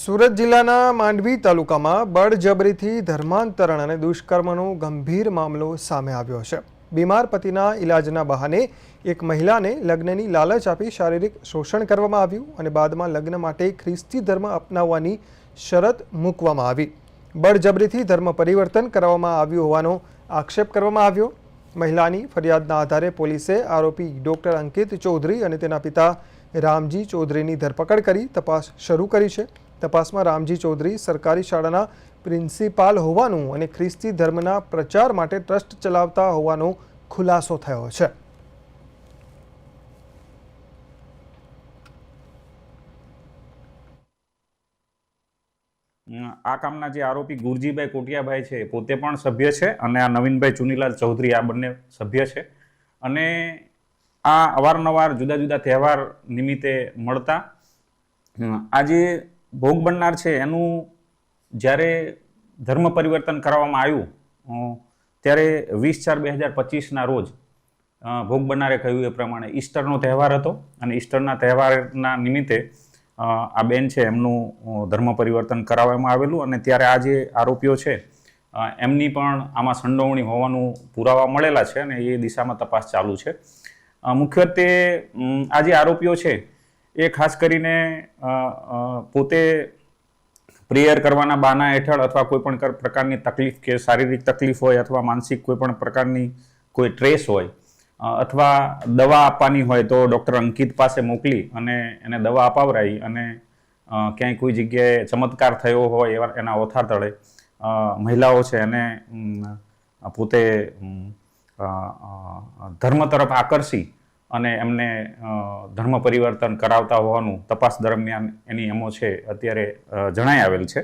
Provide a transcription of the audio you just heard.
સુરત જિલ્લાના માંડવી તાલુકામાં બળજબરીથી ધર્માંતરણ અને દુષ્કર્મનો ગંભીર મામલો સામે આવ્યો છે. બીમાર પતિના ઇલાજના બહાને એક મહિલાને લગ્નની લાલચ આપી શારીરિક શોષણ કરવામાં આવ્યું અને બાદમાં લગ્ન માટે ખ્રિસ્તી ધર્મ અપનાવવાની શરત મૂકવામાં આવી. બળજબરીથી ધર્મ પરિવર્તન કરવામાં આવ્યું હોવાનો આક્ષેપ કરવામાં આવ્યો. મહિલાની ફરિયાદના આધારે પોલીસે આરોપી ડોક્ટર અંકિત ચૌધરી અને તેના પિતા રામજી ચૌધરીની ધરપકડ કરી તપાસ શરૂ કરી છે. તપાસમાં રામજી ચૌધરી સરકારી શાળાના પ્રિન્સિપાલ હોવાનું અને ખ્રિસ્તી ધર્મના પ્રચાર માટે ટ્રસ્ટ ચલાવતા હોવાનો ખુલાસો થયો છે. આ કામના જે આરોપી ગુરજીભાઈ કોટિયાભાઈ છે પોતે પણ સભ્ય છે અને આ નવીનભાઈ ચુનીલાલ ચૌધરી આ બંને સભ્ય છે. અને આ અવારનવાર જુદા જુદા તહેવાર નિમિત્તે મળતા આજે ભોગ બનનાર છે એનું જ્યારે ધર્મ પરિવર્તન કરવામાં આવ્યું ત્યારે વીસ ચાર બે હજાર પચીસના રોજ ભોગ બનનારે કહ્યું એ પ્રમાણે ઈસ્ટરનો તહેવાર હતો અને ઈસ્ટરના તહેવારના નિમિત્તે આ બેન છે એમનું ધર્મ પરિવર્તન કરાવવામાં આવેલું અને ત્યારે આ જે આરોપીઓ છે એમની પણ આમાં સંડોવણી હોવાનું પુરાવા મળેલા છે અને એ દિશામાં તપાસ ચાલુ છે. મુખ્યત્વે આ જે આરોપીઓ છે એ ખાસ કરીને પોતે પ્રેયર કરવાના બાના હેઠળ અથવા કોઈ પણ પ્રકારની તકલીફ કે શારીરિક તકલીફ હોય અથવા માનસિક કોઈ પણ પ્રકારની કોઈ ટ્રેસ હોય અથવા દવા આપવાની હોય તો ડૉક્ટર અંકિત પાસે મોકલી અને એને દવા અપાવરાઈ અને ક્યાંય કોઈ જગ્યાએ ચમત્કાર થયો હોય એવા, એના ઓથાર તળે મહિલાઓ છે એને પોતે ધર્મ તરફ આકર્ષી અને એમને ધર્મ પરિવર્તન કરાવતા હોવાનું તપાસ દરમિયાન એની એમો છે અત્યારે જણાઈ આવેલ છે.